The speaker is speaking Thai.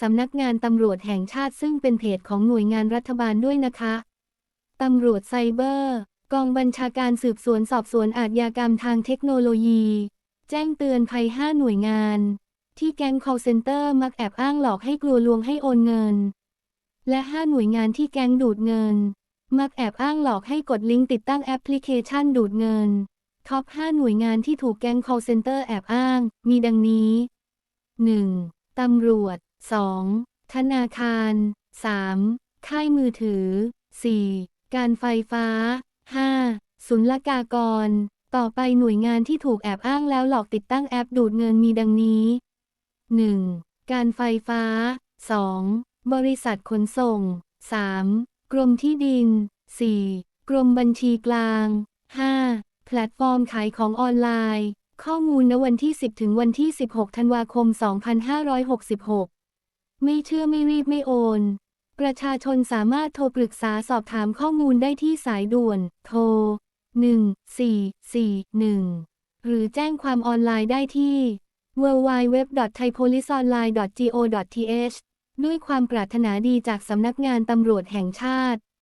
สำนักงานตำรวจแห่งชาติซึ่งเป็นเพจของหน่วยงานรัฐบาลด้วยนะคะ ตำรวจไซเบอร์ กองบัญชาการสืบสวนสอบสวนอาชญากรรมทางเทคโนโลยี แจ้งเตือนภัย 5 หน่วยงาน ที่แก๊ง call center มักแอบอ้างหลอกให้กลัวลวงให้โอนเงิน และ 5 หน่วยงานที่แก๊งดูดเงิน มักแอบอ้างหลอกให้กดลิงก์ติดตั้งแอปพลิเคชันดูดเงินท็อป 5 หน่วยงานที่ถูกแก๊ง call center แอบอ้าง มีดังนี้ 1. ตำรวจ 2. ธนาคาร 3. ค่ายมือถือ 4. การไฟฟ้า 5. ศุลกากร ต่อไปหน่วยงานที่ถูกแอบอ้างแล้วหลอกติดตั้งแอปดูดเงินมีดังนี้ 1. การไฟฟ้า 2. บริษัทขนส่ง 3. กรมที่ดิน 4. กรมบัญชีกลาง 5. แพลตฟอร์มขายของออนไลน์ ข้อมูลณวันที่ 10 ถึงวันที่ 16 ธันวาคม 2566 ไม่เชื่อไม่รีบไม่โอน ประชาชนสามารถโทรปรึกษาสอบถามข้อมูลได้ที่สายด่วน โทร 1441 หรือแจ้งความออนไลน์ได้ที่ www.thaipoliceonline.go.th ด้วยความปรารถนาดีจากสำนักงานตำรวจแห่งชาติ